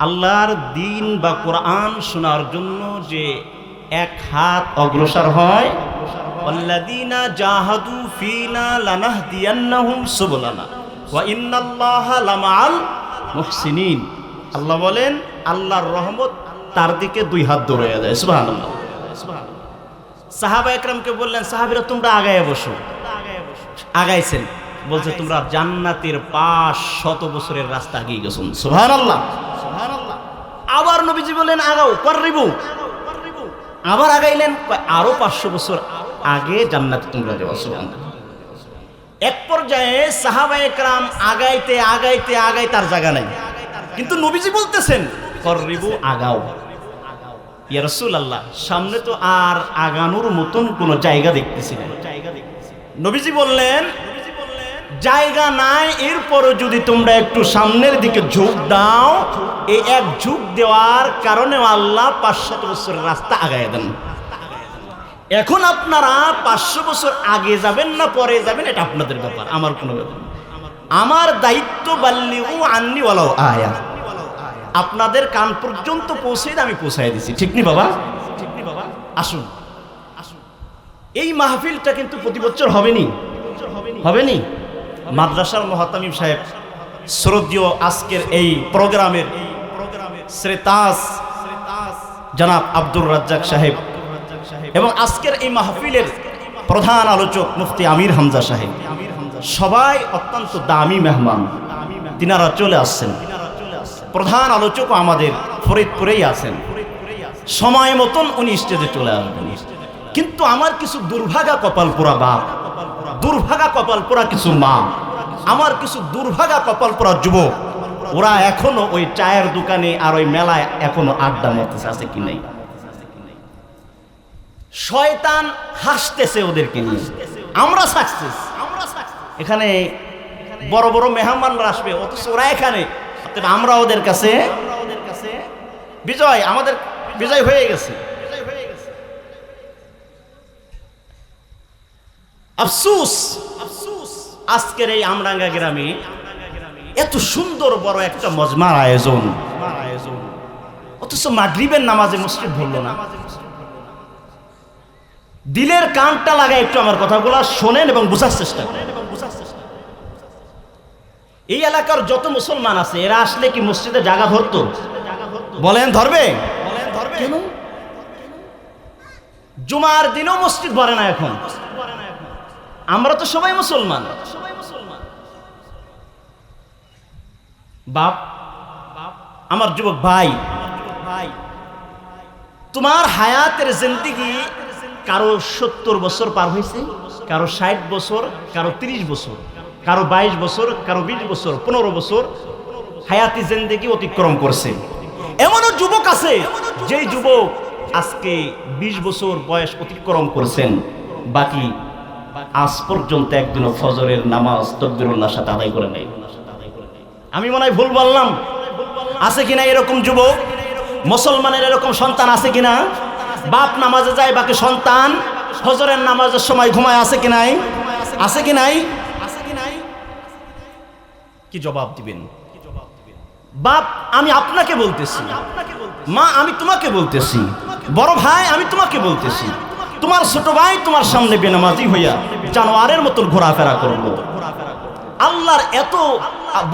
আল্লাহর দিন বা কোরআন শোনার জন্য যে এক হাত অগ্রসর হয় আল্লাহ বলেন, আল্লাহর রহমত তার দিকে দুই হাত দৌড়ে যায় সুবহানাল্লাহ। সাহাবা একরামকে বললেন, সাহাবীরা তোমরা আগায় বসো। আগাইছেন। বলছে, তোমরা জান্নাতের পাঁচ শত বছরের রাস্তা আগিয়ে গেছো। সুবহানাল্লাহ। আবার নবীজি বললেন, আগাও, কররিবু। আবার আগাইলেন আরও পাঁচশো বছর আগে জান্নাতে তোমরা যাওয়া এক পর্যায়ে সাহাবা একরাম আগাইতে আগাইতে, আগাই তার জায়গা নাই। কিন্তু নবীজি বলতেছেন, কররিবু, আগাও। সামনে তো আর আগানোর মতন কোনো জায়গা দেখতেছি না। নবীজি বললেন জায়গা নাই, এরপরও যদি তোমরা একটু সামনের দিকে ঝুঁক দাও এই এক ঝুঁক দেওয়ার কারণে আল্লাহ পাঁচশত বছরের রাস্তা আগায় দেন। এখন আপনারা পাঁচশো বছর আগে যাবেন না পরে যাবেন, এটা আপনাদের ব্যাপার, আমার কোনো ব্যাপার আমার দায়িত্ব বাল্লি ও আননি ওয়ালাও আয়া। আপনাদের কান পর্যন্ত পৌঁছে আমি পৌঁছাই দিছি, ঠিক নি বাবা? ঠিক নি বাবা আসুন আসুন। এই মাহফিলটা কিন্তু প্রতি বছর হবেনি। হবেনি? মাদ্রাসার মহাতামিম সাহেব, শ্রদ্ধীয় আজকের এই প্রোগ্রামের শ্রেতাস জনাব আব্দুর রাজ্জাক সাহেব এবং আজকের এই মাহফিলের প্রধান আলোচক মুফতি আমির হামজা সাহেব। সবাই অত্যন্ত দামি মেহমান। তিনারা চলে আসছেন। প্রধান আলোচকও আমাদের ফরিদপুরেই আছেন। সময় মতন উনি স্টেজে চলে আসবেন। কিন্তু আমার কিছু দুর্ভাগা কপাল পোড়া বাপ, দুর্ভাগা কপাল পোড়া কিছু মা আমার কিছু দুর্ভাগা কপাল পোড়া যুবক, ওরা এখনও ওই চায়ের দোকানে আর ওই মেলায় এখনও আড্ডা মারতেছে, আছে কি নাই? শয়তান হাসতেছে ওদেরকে নিয়ে। আমরা সাকসেস এখানে বড় বড় মেহমানরা আসবে, অথচ ওরা এখানে। আমরা ওদের কাছে বিজয়, আমাদের বিজয় হয়ে গেছে। আফসুস আজকের এই আমরাঙ্গা গ্রামে এত সুন্দর বড় একটা মজমার আয়োজন। অথচ মাগরিবের নামাজে মসজিদ ধরলো না। দিলের কানটা লাগায় একটু আমার কথাগুলো শোনেন এবং বোঝার চেষ্টা করেন। এই এলাকার যত মুসলমান আছে এরা আসলে কি মসজিদে জায়গা ধরতো বলেন ধরবে? কেন? জুমার দিনও মসজিদ ভরে না এখন। আমরা তো সবাই মুসলমান। বাপ, আমার যুবক ভাই, তোমার হায়াতের জিন্দিগি কারও সত্তর বছর পার হয়েছে, কারও ষাট বছর, কারও তিরিশ বছর, কারও বাইশ বছর, কারও বিশ বছর, পনেরো বছর হায়াতি জিন্দিগি অতিক্রম করছে। এমনও যুবক আছে, যেই যুবক আজকে বিশ বছর বয়স অতিক্রম করছেন, বাকি আজ পর্যন্ত একদিনও ফজরের নামাজ তকবিরুল্লাহ সাথে আদায় করে নেই। আমি মনে হয় ভুল বললাম। আছে কিনা এরকম যুবক? মুসলমানের এরকম সন্তান আছে কিনা? বাপ নামাজে যায় বাকি সন্তান ফজরের নামাজের সময় ঘুমায়, আছে কি নাই? আছে কি নাই? কি জবাব দিবেন? বাপ, আমি আপনাকে বলতেছি। মা, আমি তোমাকে বলতেছি। বড় ভাই, আমি তোমাকে বলতেছি। তোমার ছোট ভাই তোমার সামনে বেনামাজি হইয়া জানোয়ারের মতন ঘোরাফেরা করল। আল্লাহর এত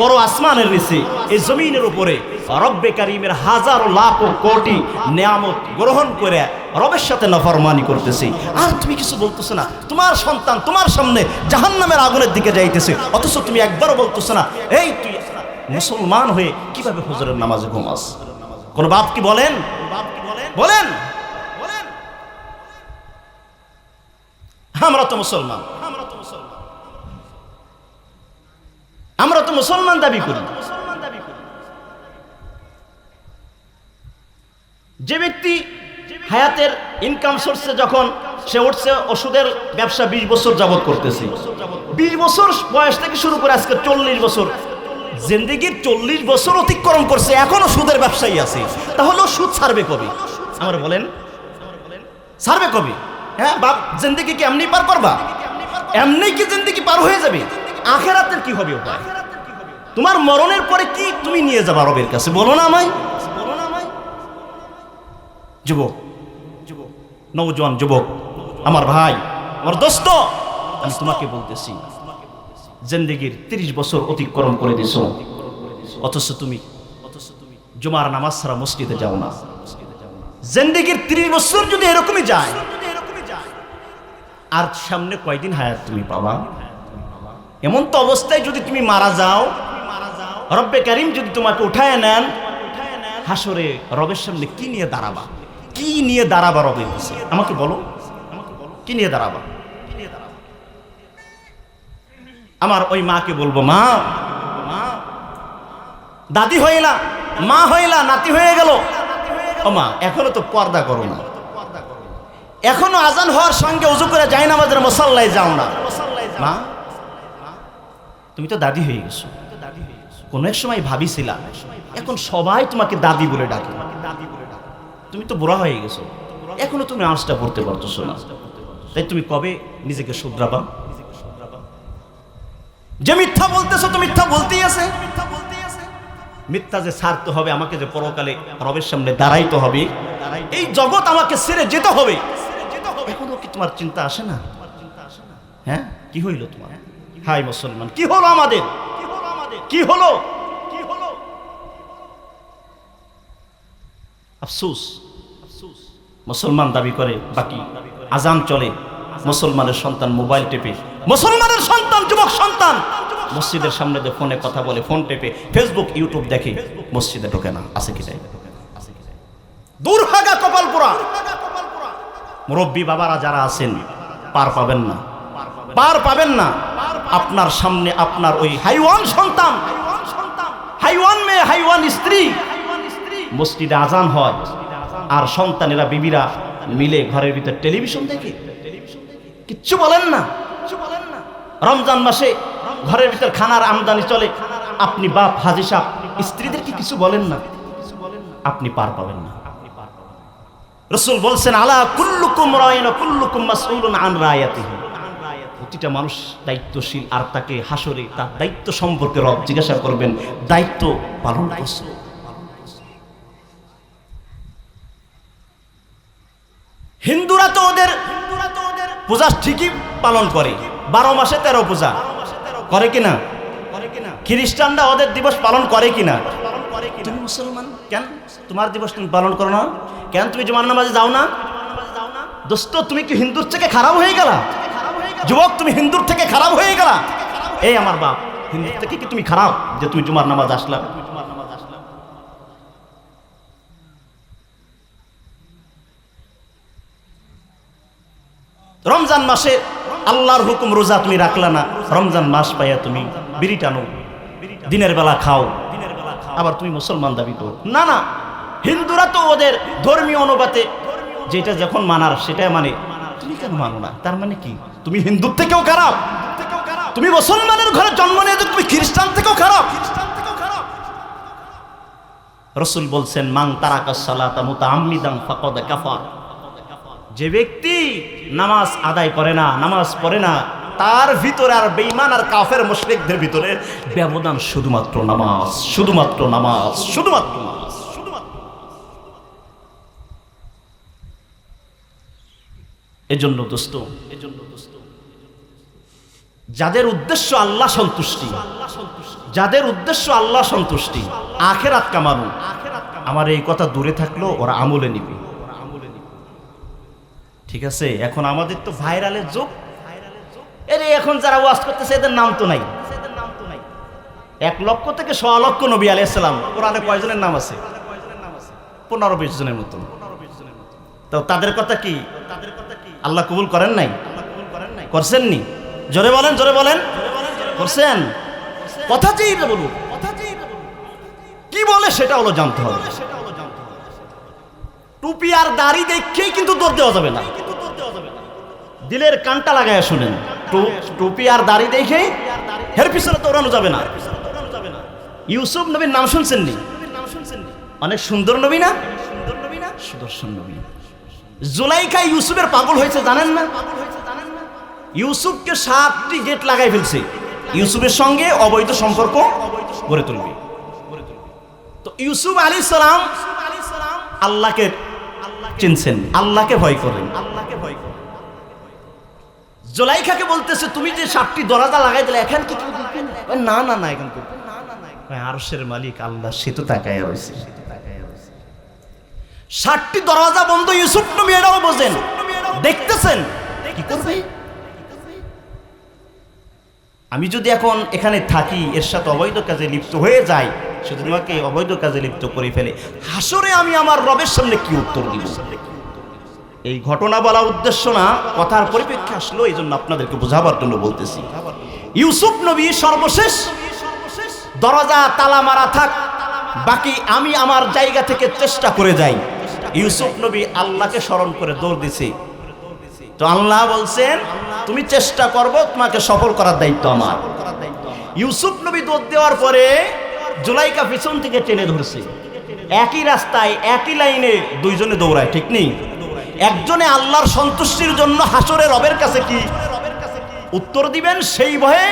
বড় আসমানের নিচে এই জমিনের উপরে রব্বে কারিমের হাজারো লাখ কোটি নিয়ামত গ্রহণ করে রবের সাথে নফরমানি করতেছে। আর তুমি কিছু বলতেছো না? তোমার সন্তান তোমার সামনে জাহান্নামের আগুনের দিকে যাইতেছে। অথচ তুমি একবারও বলতেছো না, এই তুই মুসলমান হয়ে কীভাবে হুজুরের নামাজে ঘুমাস? কোন বাপ কি বলেন? বলেন। আমরা তো মুসলমান। আমরা তো মুসলমান দাবি করি। যে ব্যক্তি হায়াতের ইনকাম সোর্সে যখন সে উঠছে, ওষুধের ব্যবসা বিশ বছর যাবৎ করতেছে। বিশ বছর বয়স থেকে শুরু করে আজকে চল্লিশ বছর। জিন্দিগির চল্লিশ বছর অতিক্রম করছে, এখনও সুদের ব্যবসায়ী আছে। তাহলেও সুদ ছাড়বে কবি? আমার বলেন, ছাড়বে কবি? হ্যাঁ বাপ, জিন্দিগি কি এমনি পার করবা? এমনি কি জিন্দিগি পার হয়ে যাবে? আখেরাতের কি হবে উপায় তোমার মরণের পরে কি তুমি নিয়ে যাবা রবের কাছে? বলো না আমায়। যুবক যুবক নৌজওয়ান যুবক, আমার ভাই, আমার দোস্ত, আমি তোমাকে বলতেছি, জিন্দেগির তিরিশ বছর অতিক্রম করে দিছ। অথচ তুমি অথচ তুমি জুমার নামাজ ছাড়া মসজিদে যাও না। জিন্দেগির তিরিশ বছর যদি এরকমই যায় আর সামনে কয়দিন হায়াত তুমি পাবা? এমন তো অবস্থায় যদি তুমি মারা যাও, রব্বে কারিম যদি তোমাকে উঠায় নেন হাসরে রবের সামনে কি নিয়ে দাঁড়াবা? কি নিয়ে দাঁড়াবা রবের কাছে? আমাকে বলো। কি নিয়ে দাঁড়াবা? আমার ওই মাকে বলব মা মা, দাদি হইলা, মা হইলা, নাতি হয়ে গেল। ও মা, এখনও তো পর্দা করো না। এখনও আজান হওয়ার সঙ্গে উজু করে যাই না আমাদের মশাল্লায় যাও না। মা, তুমি তো দাদি হয়ে গেছো। কোন এক সময় ভাবিছিলা, এখন সবাই তোমাকে দাদি বলে ডাকে। তুমি তো বুড়া হয়ে গেছো। এখনও তুমি আঁচটা পড়তে পারতেছো না। তাই তুমি কবে নিজেকে শুধরাবা? যে মিথ্যা বলতেছো তো মিথ্যা বলতেই আছে। মিথ্যা যে ছাড়তে হবে, আমাকে যে পরকালে রবের সামনে দাঁড়াইতে হবে, এই জগৎ আমাকে ছেড়ে যেতে হবে। এখনও কি তোমার চিন্তা আসে না? হ্যাঁ? কি হইল তোমার? হাই মুসলমান, কি হলো আমাদের? কি হলো কি হলো? আফসুস, মুসলমান দাবি করে, বাকি আজান চলে, মুসলমানের সন্তান মোবাইল টেপে। মুসলমানের সন্তান, যুবক সন্তান মসজিদের সামনে যে ফোনে কথা বলে, ফোন টেপে ফেসবুক ইউটিউব দেখে মসজিদে ঢোকে না। আছে কি তাই দুর্ভাগা কপালপুরা। মুরব্বী বাবারা যারা আছেন, পার পাবেন না। পার পাবেন না। আপনার সামনে আপনার ওই হাইওয়ান সন্তান, হাইওয়ান মেয়ে, হাইওয়ান স্ত্রী মসজিদে আজান হয়। আর সন্তানেরা, বিবিরা মিলে ঘরের ভিতর টেলিভিশন দেখে। কিচ্ছু বলেন না। রমজান মাসে ঘরের ভিতর খানার আমদানি চলে। আপনি বাপ হাজি সাহ, স্ত্রীদেরকে কিছু বলেন না। আপনি পার পাবেন না। রসুল বলছেন, আলা কুল্লুকুম রায়ন, কুল্লুকুম মাসউলুন আন রায়াতিহি। প্রতিটা মানুষ দায়িত্বশীল, আর তাকে হাসরে তার দায়িত্ব সম্পর্কে রব জিজ্ঞাসা করবেন, দায়িত্ব পালন করছে? হিন্দুরা তো ওদের পূজা ঠিকই পালন করে। বারো মাসে তেরো পূজা। করে কিনা? খ্রিস্টানরা ওদের দিবস পালন করে কিনা? তুমি মুসলমান? কেন? তোমার দিবস তুমি পালন করো না? কেন তুমি জুমার নামাজে যাও না? দোস্ত তুমি কি হিন্দুর থেকে খারাপ হয়ে গেলা? যুবক তুমি হিন্দুর থেকে খারাপ হয়ে গেলা? এই আমার বাপ হিন্দুর থেকে কি তুমি খারাপ যে তুমি জুমার নামাজ আসলা? রমজান মাসে আল্লাহর হুকুম রোজা তুমি রাখলা না। রমজান মাস পাইয়া তুমি বিড়ি টানো, দিনের বেলা খাও। দিনের বেলা খাও আবার তুমি মুসলমান দাবি তো না না, হিন্দুরা তো ওদের ধর্মীয় অনুপাতে যেটা যখন মানার সেটাই মানে তুমি কেন মানো না? তার মানে কি? তুমি হিন্দুর থেকেও খারাপ। তুমি মুসলমানের ঘরে জন্ম নিয়ে তুমি খ্রিস্টান থেকেও খারাপ। রসুল বলছেন মাং তারাকা সালাতা মুতা আম্মিদাং ফাকদ কাফার। যে ব্যক্তি নামাজ আদায় করে না, নামাজ পড়ে না, তার ভিতরে আর বেইমান আর কাফের মুশরিকদের ভিতরে ব্যবধান শুধুমাত্র নামাজ শুধুমাত্র নামাজ, শুধুমাত্র এজন্য দোস্ত এজন্য দোস্ত, যাদের উদ্দেশ্য আল্লাহ সন্তুষ্টি, যাদের উদ্দেশ্য আল্লাহ সন্তুষ্টি, আখেরাত কামানো, আমার এই কথা দূরে থাকল ওরা আমলে নিবে। ঠিক আছে? এখন আমাদের তো ভাইরালের যুগ। এর এখন যারা ওয়াজ করতেছে, এদের নাম তো নাই। এক লক্ষ থেকে ছ লক্ষ নবী আলাইসালাম কোরআনে কয়জনের নাম আছে? পনেরো বিশ জনের মতো তো তাদের কথা কি? তাদের আল্লাহ কবুল করেন নাই? করছেন নি জোরে বলেন জোরে বলেন। করছেন? কথা চেয়ে বলুন কি বলে সেটা হলো জানতে হবে। টুপি আর দাড়ি দেখেই কিন্তু দৌড় দেওয়া যাবে না। দিলের কানটা লাগায় শুনেন। টুপি আর দাড়ি দেখেই হের পিছনে দৌড়ানো যাবে না। ইউসুফ নবীর নাম শুনছেন নি অনেক সুন্দর নবী না? সুদর্শন নবী। জুলাইখা ইউসুফের পাগল হয়েছে, জানেন না? ইউসুফকে সাতটি গেট লাগাই ফেলছে। ইউসুফের সঙ্গে অবৈধ সম্পর্ক গড়ে তুলবে। তো ইউসুফ আলী সালাম আল্লাহকে চিনছেন। আল্লাহকে ভয় করেন। আল্লাহকে ভয় করেন। জোলাইখাকে বলতেছে তুমি যে সাতটি দরজা লাগাই দিলে এখান কি না? না না এখন আরশের মালিক আল্লাহ সে তো তাকায় রয়েছে। ষাটটি দরজা বন্ধ ইউসুফ নবী এটাও বোঝেন। দেখতেছেন? কি করবে? আমি যদি এখন এখানে থাকি এর সাথে অবৈধ কাজে লিপ্ত হয়ে যাই শুধু তোমাকে অবৈধ কাজে লিপ্ত করে ফেলে। হাসরে আমি আমার রবের সামনে কি উত্তর দিব? এই ঘটনা বলা উদ্দেশ্য না, কথার পরিপ্রেক্ষে আসলো এই জন্য আপনাদেরকে বোঝাবার জন্য বলতেছি। ইউসুফ নবী সর্বশেষ দরজা তালা মারা থাক, বাকি আমি আমার জায়গা থেকে চেষ্টা করে যাই। ইউসুফ নবী আল্লাহকে স্মরণ করে দৌড় দিছে। তো আল্লাহ বলছেন, তুমি চেষ্টা করব, তোমাকে সফল করার দায়িত্ব আমার। ইউসুফ নবী দৌড় দেওয়ার পরে জুলাইকা পিছন থেকে টেনে ধরছে। একই রাস্তায়, একই লাইনে দুইজনে দৌড়ায়, ঠিক নেই? একজনে আল্লাহর সন্তুষ্টির জন্য হাসরে রবের কাছে কি উত্তর দিবেন? সেই ভয়ে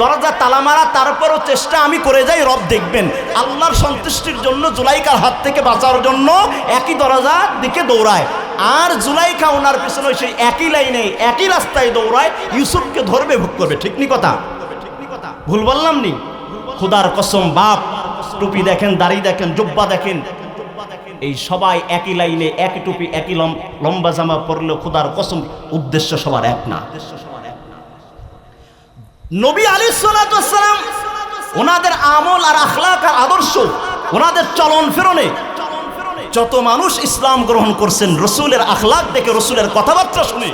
দরজা তালা মারা, তারপরও চেষ্টা আমি করে যাই, রব দেখবেন। আল্লাহর সন্তুষ্টির জন্য জুলাইকার হাত থেকে বাঁচার জন্য একই দরজা দিকে দৌড়ায়। আর জুলাইকা ওনার পিছনে সেই একই লাইনে, একই রাস্তায় দৌড়ায়, ইউসুফকে ধরবে, ভোগ করবে, ঠিক নি কথা? ভুল বললাম নি? খুদার কসম, বাপ, টুপি দেখেন, দাড়ি দেখেন, জুব্বা দেখেন। এই সবাই একই লাইনে একই টুপি, একই লম্বা জামা পরলেও খুদার কসম উদ্দেশ্য সবার এক না। নবী আলী সালাম ওনাদের আমল আর আখলাক আর আদর্শ, ওনাদের চলন ফেরনে। যত মানুষ ইসলাম গ্রহণ করছেন, রসুলের আখলাক দেখে রসুলের কথাবার্তা শুনে।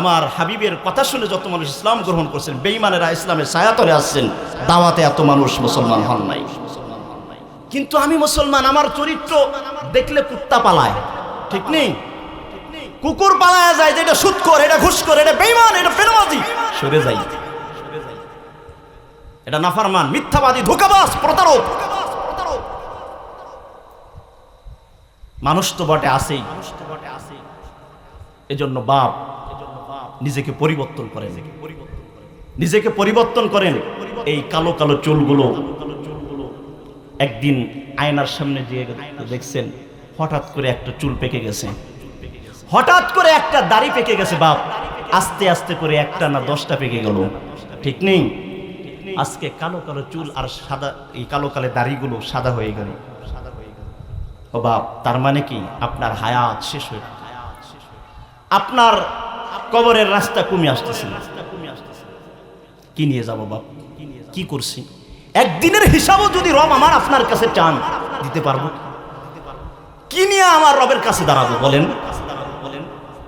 আমার হাবিবের কথা শুনে যত মানুষ ইসলাম গ্রহণ করছেন বেইমানেরা ইসলামের ছায়াতলে আসছেন, দাওয়াতে এত মানুষ মুসলমান হন নাই। কিন্তু আমি মুসলমান, আমার চরিত্র দেখলে কুত্তা পালায়। ঠিক নেই? কুকুর পালায় যায় যে এটা সুৎকর এটা ঘুষকর এটা বেইমান এটা পেনবাজি সরে যাই। এটা নাফারমান, মিথ্যাবাদী, ধোকাবাজ, প্রতারক। মানুষ তো বটে আসেই এজন্য বাপ নিজেকে পরিবর্তন করেন। নিজেকে পরিবর্তন করেন। এই কালো কালো চুলগুলো একদিন আয়নার সামনে দিয়ে দেখছেন, হঠাৎ করে একটা চুল পেকে গেছে। হঠাৎ করে একটা দাড়ি পেকে গেছে, বাপ। আস্তে আস্তে করে একটা না দশটা পেকে গেল। ঠিক নেই? আজকে কালো কালো চুল আর সাদা, এই কালো কালো দাড়িগুলো সাদা হয়ে গেল। ও বাপ, তার মানে কি? আপনার হায়াত শেষ হয়ে। আপনার কবরের রাস্তা কমে আসতেছে কি নিয়ে যাব বাপ? কি করছি? একদিনের হিসাবও যদি রব আমার আপনার কাছে চান, দিতে পারব। কি নিয়ে আমার রবের কাছে দাঁড়াবো বলেন?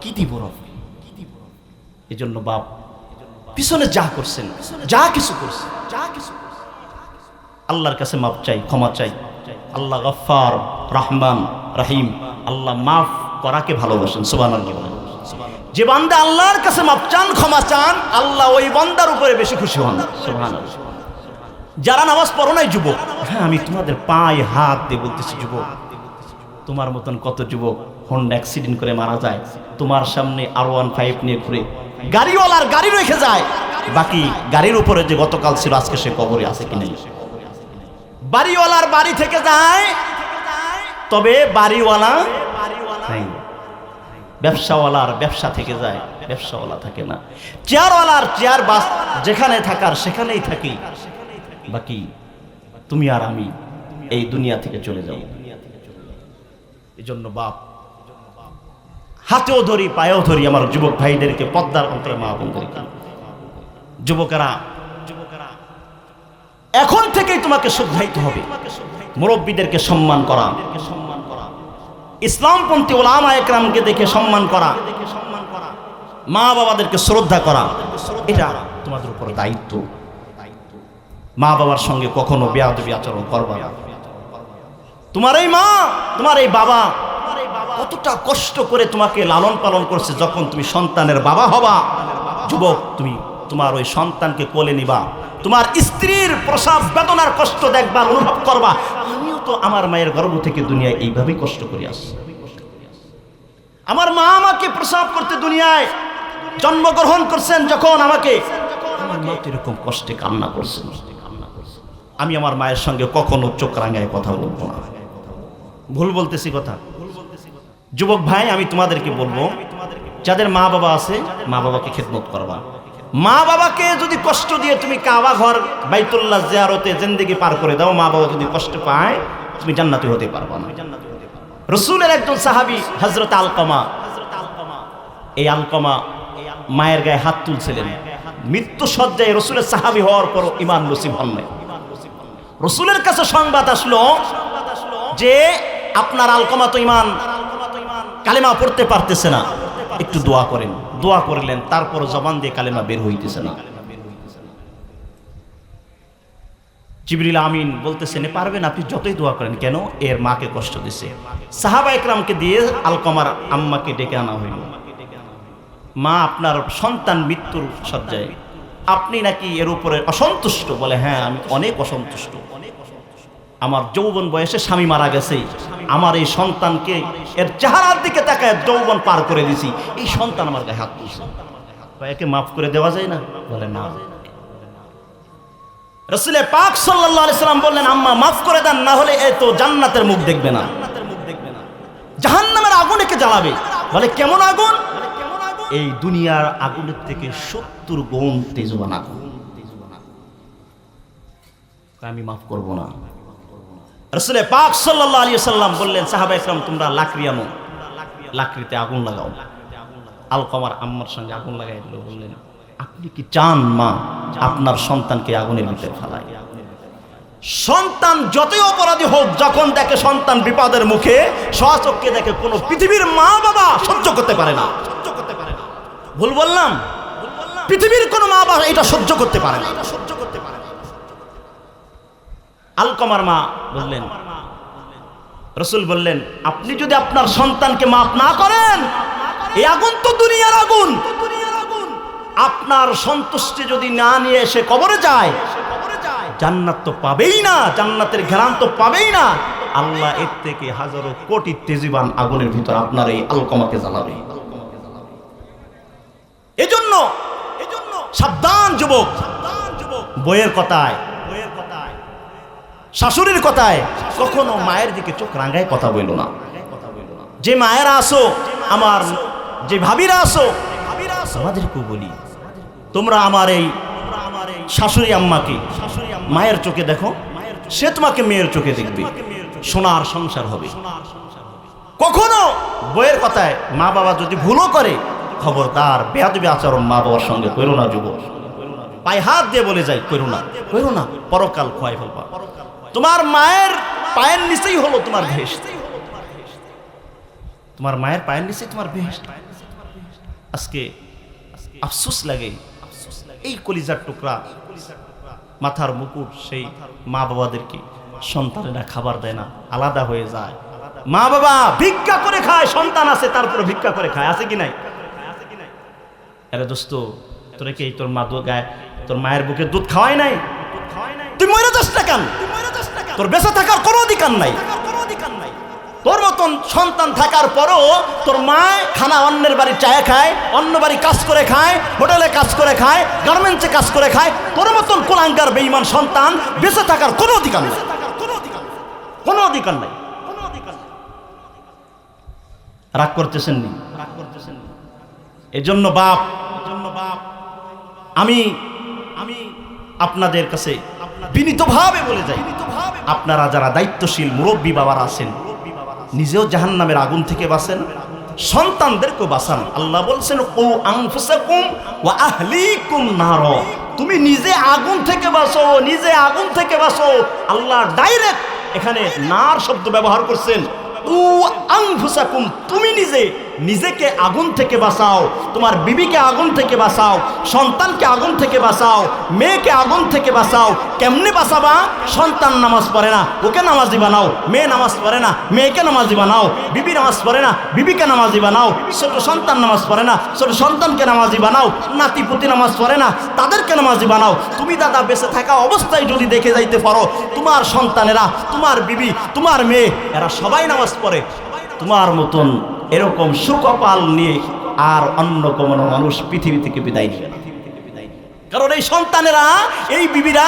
কি দিব রব? এই জন্য বাপ, পিছনে যা করছেন, যা কিছু করছেন, যা কিছু আল্লাহর কাছে মাপ চাই, ক্ষমা চাই। আল্লাহ গফার রহমান, রাহিম। আল্লাহ মাফ করাকে ভালোবাসেন সুবান যে বান্দা আল্লাহর কাছে মাপ চান, ক্ষমা চান, আল্লাহ ওই বান্দার উপরে বেশি খুশি হন। যারা নামাজ পড়ো নাই, যুবক। হ্যাঁ আমি তোমাদের পায়ে হাত দিয়ে বলতেছি, যুবক। তোমার মতন কত যুবক হন্ডা অ্যাক্সিডেন্ট করে মারা যায়, তোমার সামনে আর ওয়ান ফাইভ নিয়ে ঘুরে গাড়িওয়ালার গাড়ি রেখে যায়। বাকি গাড়ির উপরে যে গতকাল ছিল, আজকে সে কবরে আছে কি নেই? বাড়িওয়ালার বাড়ি থেকে যায়, তবে বাড়িওয়ালা ব্যবসাওয়ালার ব্যবসা থেকে যায়, ব্যবসাওয়ালা থাকে না। চেয়ারওয়ালার চেয়ার বাস যেখানে থাকার সেখানেই থাকি। বাকি, তুমি আর আমি এই দুনিয়া থেকে চলে যাও এই জন্য বাপ, হাতেও ধরি, পায়েও ধরি আমার যুবক ভাইদেরকে পদ্মার অন্তরে মা বোনদেরকে। যুবকেরা, এখন থেকেই তোমাকে শুদ্ধাইতে হবে। মুরব্বীদেরকে সম্মান করা। ইসলামপন্থী ওলামা একরামকে দেখে সম্মান করা, মা বাবাদেরকে শ্রদ্ধা করা, এটা তোমাদের উপর দায়িত্ব। মা বাবার সঙ্গে কখনো বেয়াদবি আচরণ করবা তোমার এই মা, তোমার এই বাবা কতটা কষ্ট করে তোমাকে লালন পালন করছে যখন তুমি সন্তানের বাবা হবা। যুবক, তুমি তোমার ওই সন্তানকে কোলে নিবা। তোমার স্ত্রীর প্রসাব বেদনার কষ্ট দেখবা অনুভব করবা। তো আমার মায়ের গর্ভ থেকে দুনিয়ায় এইভাবেই কষ্ট করে আসছি আমার মা আমাকে প্রসাব করতে দুনিয়ায় জন্মগ্রহণ করছেন যখন আমাকে। এরকম কষ্টে কান্না করছেন। আমি আমার মায়ের সঙ্গে কখনো চোখ রাঙায় কথা বলব না। ভুল বলতেছি কথা। যুবক ভাই, আমি তোমাদেরকে বলব, যাদের মা বাবা আছে মা বাবাকে খেদমত করবা। মা বাবাকে যদি কষ্ট দিয়ে তুমি কাবা ঘর, বাইতুল্লাহ জিয়ারতে জিন্দিগি পার করে দাও মা বাবা যদি কষ্ট পায়, তুমি জান্নাতি হতে পারবা না। রসুলের একজন সাহাবি হজরত আলকমা, এই আলকমা মায়ের গায়ে হাত তুলছিলেন। মৃত্যু সজ্জায় রসুলের সাহাবি হওয়ার পর ইমান নসিব হন নাই। রসুলের কাছে সংবাদ আসলো যে আপনার আলকমা তো ইমান, কালেমা পড়তে পারতেছে না। একটু দোয়া করেন। দোয়া করলেন, তারপর জবান দিয়ে কালেমা বের হইতেছে না। জিবরিল আমিন বলতেছেন "এ পারবেন আপনি যতই দোয়া করেন, কেন? এর মাকে কষ্ট দিছে। সাহাবা একরামকে দিয়ে আলকমার আম্মাকে ডেকে আনা হইল। মা আপনার সন্তান মৃত্যুর সজ্জায় আপনি নাকি এর উপরে অসন্তুষ্ট? বলে হ্যাঁ আমি অনেক অসন্তুষ্ট। আমার যৌবন বয়সে স্বামী মারা গেছে। আমার এই সন্তানকে এর চেহারার দিকে তাকায় যৌবন পার করে দিছি। এই সন্তান আমার গায়ে হাত তুলছে একে মাফ করে দেওয়া যায় না? বলে না। রসুলে পাক সাল্লাম বললেন, আম্মা, মাফ করে দেন, না হলে এ তো জান্নাতের মুখ দেখবে না। জাহান্নামের আগুন একে জ্বালাবে। বলে, কেমন আগুন? এই দুনিয়ার আগুনের থেকে সত্তর গুণ তেজবান আগুন। আমি মাফ করব না। রসুলে পাক সাল্লাল্লাহু আলাইহি সাল্লাম বললেন সাহাবা ইকরাম তোমরা লাকড়ি আনো। লাকড়িতে আগুন লাগাও। আলকমার আম্মার সঙ্গে আগুন লাগাই দিল, বললেন, আপনি কি চান, মা, আপনার সন্তানকে আগুনের ভিতরে ফেলায় সন্তান যতই অপরাধী হোক, যখন দেখে সন্তান বিপদের মুখে সচককে দেখে কোনো পৃথিবীর মা বাবা সহ্য করতে পারে না। সহ্য করতে পারে না ভুল বললাম? পৃথিবীর কোনো মা বাবা এটা সহ্য করতে পারে না সহ্য পারে না। আলকমার মা বললেন, রসুল বললেন, আপনি যদি আপনার সন্তানকে মাফ না করেন এই আগুন তো দুনিয়ার আগুন। আপনার সন্তুষ্টি যদি না নিয়ে এসে কবরে যায়, জান্নাত তো পাবেই না, জান্নাতের ঘেরান তো পাবেই না। আল্লাহ এর থেকে হাজারো কোটি তেজিবান আগুনের ভিতর আপনার এই আলকমাকে জ্বালাবে। এজন্য এজন্য সাবধান যুবক বইয়ের কথায় বইয়ের কথায় শাশুড়ির কথায় কখনো মায়ের দিকে চোখ রাঙ্গায় কথা বইল না। যে মায়েরা আসো আমার যে ভাবিরা আসো আমাদেরকেও বলি, তোমরা আমার এই শাশুড়ি আম্মাকে মায়ের চোখে দেখো, সে তোমাকে মেয়ের চোখে দেখবে, সোনার সংসার হবে। কখনো বইয়ের কথায় মা বাবা যদি ভুলও করে খবর খবরদার বেহাদবি আচরণ মা বাবার সঙ্গে করো না যুবক। পায়ে হাত দিয়ে বলে যায়, করো না করো না, পরকাল খোয়াই ফেলবা। তোমার মায়ের পায়ের নিচেই হলো তোমার ভেষ তোমার মায়ের পায়ের নিচেই তোমার ভেষ আজকে আফসোস লাগে, এই কলিজার টুকরা মাথার মুকুট সেই মা বাবাদেরকে সন্তানেরা খাবার দেয় না, আলাদা হয়ে যায়। মা বাবা ভিক্ষা করে খায়, সন্তান আছে তারপরে ভিক্ষা করে খায়, আছে কি নাই? আরে দোস্ত, তোরে কি তোর মা গায়ে? তোর মায়ের বুকে দুধ খাওয়াই নাই? তুই মরে যাস না কেন? তোর বেঁচে থাকার কোনো অধিকার নাই। তোর মতন সন্তান থাকার পরও তোর মা খানা অন্যের বাড়ি চায় খায়, অন্য বাড়ি কাজ করে খায়, হোটেলে কাজ করে খায়, গার্মেন্টসে কাজ করে খায়, তোর মতন কোলাঙ্গার বেইমান সন্তান বেঁচে থাকার কোনো অধিকার নেই। কোনো অধিকার নাই। রাগ করতেছেন নি? রাগ এজন্য বাপ এজন্য বাপ, আমি আমি আপনাদের কাছে বিনীতভাবে বলে যাই। আপনারা যারা দায়িত্বশীল মুরব্বী বাবারা আছেন, নিজেও জাহান্নামের আগুন থেকে বাঁচেন, সন্তানদেরকেও বাঁচান। আল্লাহ বলছেন ও আনফুসাকুম ওয়া আহলিকুম নার। তুমি নিজে আগুন থেকে বাঁচো, নিজে আগুন থেকে বাঁচো। আল্লাহ ডাইরেক্ট এখানে নার শব্দ ব্যবহার করছেন। উ আনফুসাকুম, তুমি নিজে নিজেকে আগুন থেকে বাঁচাও, তোমার বিবিকে আগুন থেকে বাঁচাও, সন্তানকে আগুন থেকে বাঁচাও, মেয়েকে আগুন থেকে বাঁচাও। কেমনে বাঁচাবা? সন্তান নামাজ পড়ে না, ওকে নামাজি বানাও মেয়ে নামাজ পড়ে না, মেয়েকে নামাজি বানাও বিবি নামাজ পড়ে না, বিবিকে নামাজি বানাও ছোট সন্তান নামাজ পড়ে না, ছোট সন্তানকে নামাজি বানাও নাতি পুতি নামাজ পড়ে না, তাদেরকে নামাজি বানাও তুমি দাদা বেঁচে থাকা অবস্থায় যদি দেখে যাইতে পারো, তোমার সন্তানেরা, তোমার বিবি, তোমার মেয়ে, এরা সবাই নামাজ পড়ে, তোমার মতন এরকম সুকপাল নিয়ে আর অন্য কোনো মানুষ পৃথিবী থেকে বিদায় নিবে না। কারণ এই সন্তানেরা, এই বিবিরা,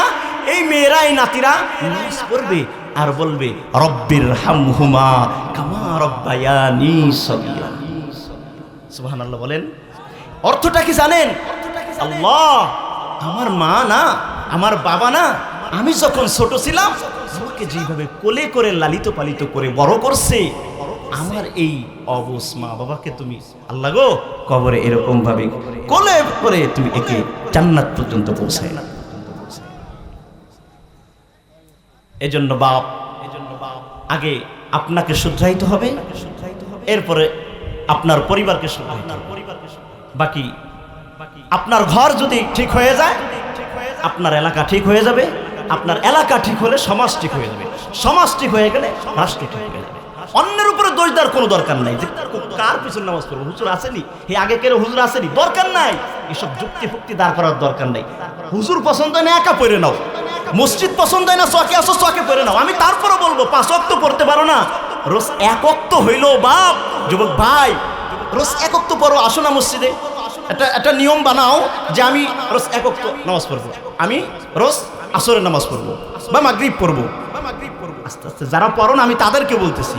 এই মেয়েরা, এই নাতিরা নামাজ পড়বে আর বলবে, রব্বির হামহুমা কামা রব্বায়ানি সগীরা। সুবহানাল্লাহ বলেন। অর্থটা কি জানেন? আল্লাহ, আমার মা না, আমার বাবা না, আমি যখন ছোট ছিলাম, আমাকে যেভাবে কোলে করে লালিত পালিত করে বড় করছে আমার এই অবস মা বাবাকে তুমি আল্লাহ গো কবরে এরকম ভাবে কোলে করে তুমি একে জান্নাত পর্যন্ত পৌঁছায়। না এজন্য বাপ এজন্য বাপ আগে আপনাকে শুধরাইতে হবে এরপরে আপনার পরিবারকে শুধরাইতে হবে। বাকি আপনার ঘর যদি ঠিক হয়ে যায় আপনার এলাকা ঠিক হয়ে যাবে আপনার এলাকা ঠিক হলে সমাজ ঠিক হয়ে যাবে। সমাজ ঠিক হয়ে গেলে রাষ্ট্র ঠিক হয়ে যাবে। অন্যের উপরে দোষ দেওয়ার কোনো দরকার নাই। যে কার পিছনে নামাজ পড়ব? হুজুর আসেনি? হে আগে কেন হুজুর আসেনি? দরকার নাই। এসব যুক্তি ফুক্তি দাঁড় করার দরকার নাই। হুজুর পছন্দ না, একা পড়ে নাও। মসজিদ পছন্দ হয় না, চকে আসো, চকে পড়ে নাও। আমি তারপরে বলব, পাঁচ অক্ত পড়তে পারো না। রোজ এক অক্ত হইল বাপ, যুবক ভাই, রোজ এক অক্ত পড়ো, আসো না মসজিদে। একটা একটা নিয়ম বানাও যে আমি রোজ এক অক্ত নামাজ পড়ব। আমি রোজ আসরের নামাজ পড়ব বা মাগরিব পড়ব। আস্তে আস্তে যারা পড়ো না, আমি তাদেরকে বলতেছি,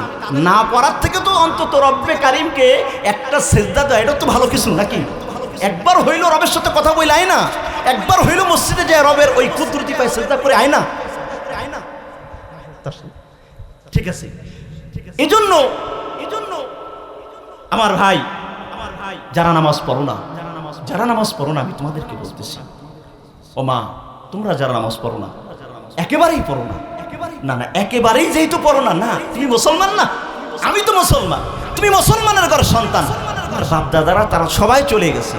না পড়ার থেকে তো অন্তত রব্বে কারিমকে একটা সেজদা দেয় এটা তো ভালো কিছু নাকি? একবার হইল রবের সাথে কথা বলে আয় না। একবার হইল মসজিদে যায় রবের ওই কুদরতি পায় সেজদা করে আয় না। ঠিক আছে। এই জন্য এই জন্য আমার ভাই আমার ভাই যারা নামাজ পড়ো না, যারা নামাজ পড়ো না, আমি তোমাদেরকে বলতেছি ও মা তোমরা যারা নামাজ পড়ো না, একেবারেই পড়ো না। না না, একেবারেই যেহেতু পড়ো না না, তুমি মুসলমান না? আমি তো মুসলমান। তুমি মুসলমানের ঘর সন্তান। তোমার বাপ তারা সবাই চলে গেছে।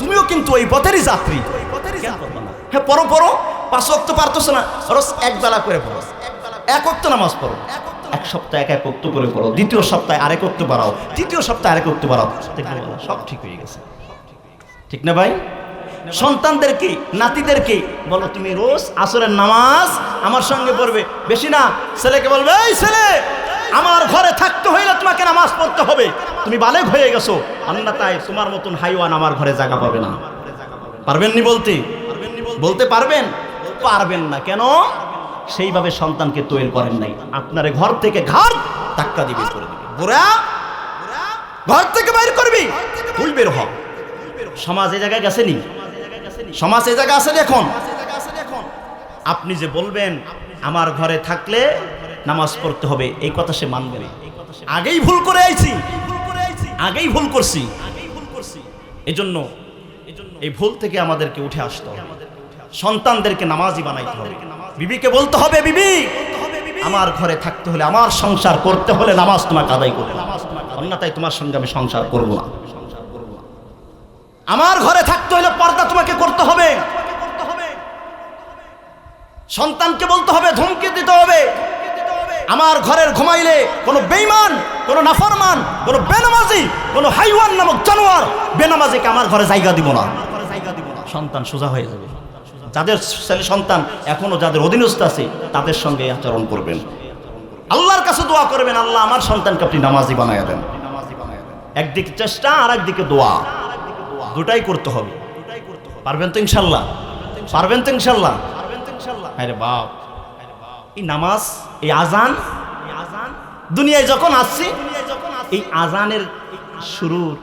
তুমিও কিন্তু ওই পথেরই যাত্রী? হ্যাঁ পড়ো পড়ো পাঁচ অক্ত পারতেছ না? রোজ এক বেলা করে পড়ো। এক অক্ত নামাজ পড়ো। এক সপ্তাহে এক এক অক্ত করে পড়ো। দ্বিতীয় সপ্তাহে আরেক অক্ত বাড়াও। তৃতীয় সপ্তাহে আরেক অক্ত বাড়াও। সব ঠিক হয়ে গেছে। ঠিক না ভাই? সন্তানদেরকে, নাতিদেরকে, বলো তুমি রোজ আসরের নামাজ আমার সঙ্গে পড়বে। বেশি না, ছেলেকে বলবে, এই ছেলে, আমার ঘরে থাকতে হইলে তোমাকে নামাজ পড়তে হবে। তুমি বালেক হয়ে গেছো। অন্যতায় তোমার মতন হাইওয়ান আমার ঘরে জায়গা পাবে না। পারবেন নি বলতে? বলতে পারবেন? পারবেন না। কেন? সেইভাবে সন্তানকে তৈরি করেন নাই। আপনার ঘর থেকে ঘর ধাক্কা দিবে, করে দিবে। বুড়া, ঘর থেকে বাইর করবি? তুই বের হ। সমাজ এই জায়গায় গেছেনি সমাজ এই জায়গায় আছেন এখন? আপনি যে বলবেন আমার ঘরে থাকলে নামাজ পড়তে হবে এই কথা সে মানবে না। আগেই ভুল করে আইছি। আগেই ভুল করছি। এজন্য এই ভুল থেকে আমাদেরকে উঠে আসতে হবে। সন্তানদেরকে নামাজি বানাইতে হবে। বিবিকে বলতে হবে বিবি! আমার ঘরে থাকতে হলে আমার সংসার করতে হলে নামাজ তোমাকে আদায় করবে অন্যথায় তোমার সঙ্গে আমি সংসার করব না। আমার ঘরে থাকতে হলে পর্দা তোমাকে করতে হবে। সন্তানকে বলতে হবে, ধমকি দিতে হবে। আমার ঘরের ঘুমাইলে কোনো বেইমান কোনো নাফরমান, কোনো বেনামাজি, কোনো হাইওয়ান নামক জানোয়ার বেনামাজিকে আমার ঘরে জায়গা দিব না। সন্তান সোজা হয়ে যাবে। যাদের ছেলে সন্তান এখনও যাদের অধীনস্থ আছে, তাদের সঙ্গে আচরণ করবেন। আল্লাহর কাছে দোয়া করবেন, আল্লাহ আমার সন্তানকে আপনি নামাজি বানাইয়া দেন। একদিকে চেষ্টা আর একদিকে দোয়া। দুটাই করতে হবে। পারবেন তো ইনশাল্লাহ? পারবেন তো ইনশাল্লাহ? আরে বাপ। এই নামাজ, এই আজান, দুনিয়ায় যখন আসছি, এই আজানের শুরুর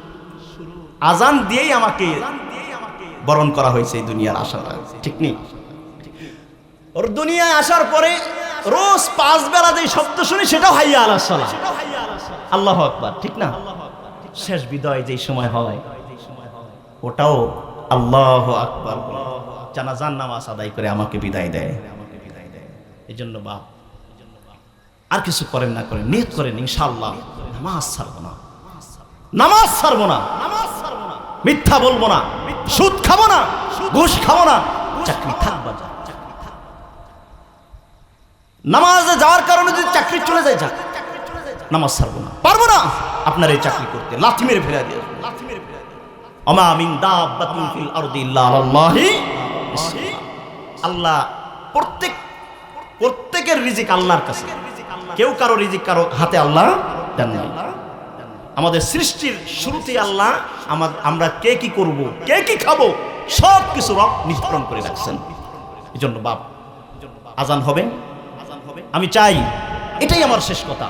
আজান দিয়েই আমাকে বরণ করা হয়েছে এই দুনিয়ার আশাটা ঠিক নেই? ওর দুনিয়ায় আসার পরে রোজ পাঁচ বেলা যে শব্দ শুনি, সেটাও হাইয়া আল্লাহ আল্লাহ আকবার, ঠিক না? শেষ বিদায় যেই সময় হয়। ওটাও আল্লাহ আকবর। জানাজান নামাজ আদায় করে আমাকে বিদায় দেয়। এই জন্য বাপ, আর কিছু করেন না করেন, নিয়ত করেন ইনশাল্লাহ নামাজ ছাড়বো না। নামাজ ছাড়বো না। মিথ্যা বলব না। সুদ খাব না। ঘুষ খাব না। চাকরি থাকবা যা নামাজে যাওয়ার কারণে যদি চাকরি চলে যায়, যাক। নামাজ ছাড়বো না। পারব না। আপনার এই চাকরি করতে। লাথি মেরে ফেলে দিয়ে। আল্লাহ প্রত্যেক, প্রত্যেকের রিজিক আল্লাহর কাছে। কেউ রিজিক হাতে আল্লাহ আমাদের সৃষ্টির শুরুতেই আল্লাহ আমার আমরা কে কি করব, কে কি খাব, সব কিছু রব নির্ধারণ করে রাখছেন। এই জন্য বাপ, আজান হবে। আমি চাই, এটাই আমার শেষ কথা।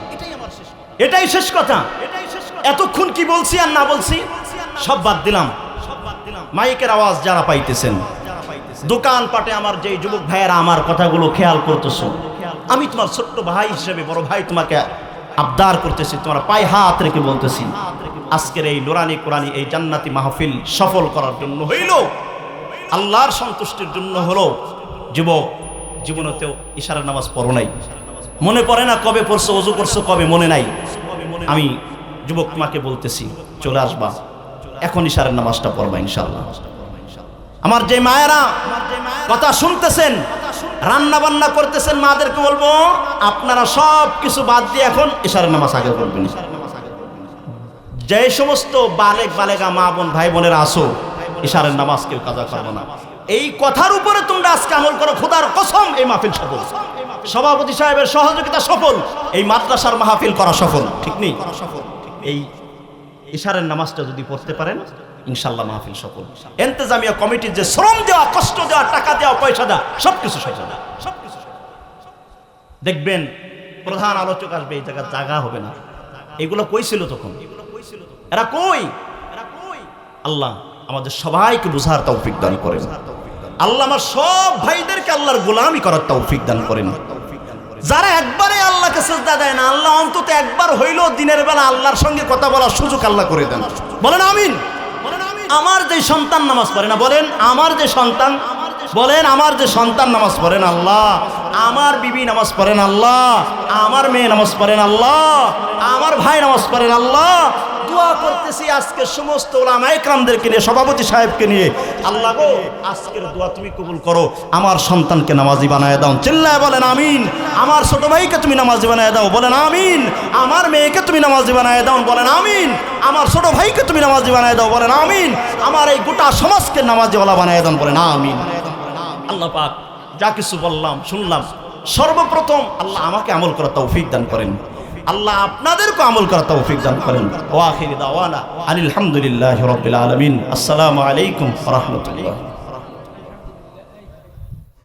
এটাই শেষ কথা। এতক্ষণ কি বলছি আর না বলছি? সব বাদ দিলাম। মাইকের আওয়াজ যারা পাইতেছেন দোকান পাটে আমার যে যুবক ভাইয়েরা আমার কথাগুলো খেয়াল করতেছ, আমি তোমার ছোট্ট ভাই হিসেবে, বড় ভাই তোমাকে আবদার করতেছি, তোমার পায়ে হাত রেখে বলতেছি, আজকের এই নোরানি কোরআনি এই জান্নাতি মাহফিল সফল করার জন্য হইল, আল্লাহর সন্তুষ্টির জন্য হলো, যুবক জীবনেতেও ইশারার নামাজ পড়ো নাই। মনে পড়ে না কবে পড়ছো, অজু করছ, কবে মনে নাই? আমি যুবক তোমাকে বলতেছি, চলে আসবা। এখন ইশারের নামাজটা পড়বা ইনশাল্লাহ আমার যে মায়েরা কথা শুনতেছেন রান্না বান্না করতেছেন মাদেরকে বলব, আপনারা সব কিছু বাদ দিয়ে এখন ইশারের নামাজ আগে পড়বেন। যে সমস্ত বালেক বালেগা মা বোন, ভাই বোনেরা আসো ইশারের নামাজ কেউ কাজা করব না। এই কথার উপরে তোমরা আজকে আমল করো, খোদার কসম এই মাহফিল সফল। সভাপতি সাহেবের সহযোগিতা সফল, এই মাদ্রাসার মাহফিল করা সফল, ঠিক নেই? এই ইশারের নামাজটা যদি পড়তে পারেন ইনশাল্লাহ মাহফিল সফল। এন্তেজামিয়া কমিটির যে শ্রম দেওয়া, কষ্ট দেওয়া, টাকা দেওয়া, পয়সা দেওয়া সব কিছু সফল। সব কিছু দেখবেন, প্রধান আলোচক আসবে, এই জায়গার জায়গা হবে না। এগুলো কই ছিল তখন? এরা কই? আল্লাহ আমাদের সবাইকে বুঝার তৌফিক দান করেন। আল্লাহ আমার সব ভাইদেরকে আল্লাহর গোলামি করার তৌফিক দান করেন। যারা একবারে আল্লাহকে সেজদা দেয় না, আল্লাহ অন্তত একবার হইলেও দিনের বেলা আল্লাহর সঙ্গে কথা বলার সুযোগ আল্লাহ করে দেন। বলেন আমিন। আমার যে সন্তান নামাজ পড়ে না, বলেন আমার যে সন্তান, বলেন আমার যে সন্তান নামাজ পড়েন আল্লাহ। আমার বিবি নামাজ পড়েন আল্লাহ, আমার মেয়ে নামাজ পড়েন আল্লাহ, আমার ভাই নামাজ পড়েন আল্লাহ। দোয়া করতেছি আজকে সমস্ত ওলামা একরামদেরকে নিয়ে, সভাপতি সাহেবকে নিয়ে। আল্লাহ গো, আজকের দোয়া তুমি কবুল করো, আমার সন্তানকে নামাজি বানায় দাও। চিল্লায় বলেন আমিন। আমার ছোট ভাইকে তুমি নামাজি বানায় দাও, বলেন আমিন। আমার মেয়েকে তুমি নামাজি বানায় দাও, বলেন আমিন। আমার ছোট ভাইকে তুমি নামাজি বানায় দাও, বলেন আমিন। আমার এই গোটা সমাজকে নামাজিওয়ালা বানায় দাও, বলেন আমিন। আল্লাহ পাক। যা কিছু বললাম, শুনলাম, সর্বপ্রথম আল্লাহ আমাকে আমল করা তৌফিক দান করেন। আল্লাহ আপনাদেরকে আমল করা তৌফিক দান করেন। ওয়াখির দাওয়ানা আলহামদুলিল্লাহ রবিল আলমিন। আসসালামু আলাইকুম রহমতুল্লাহ।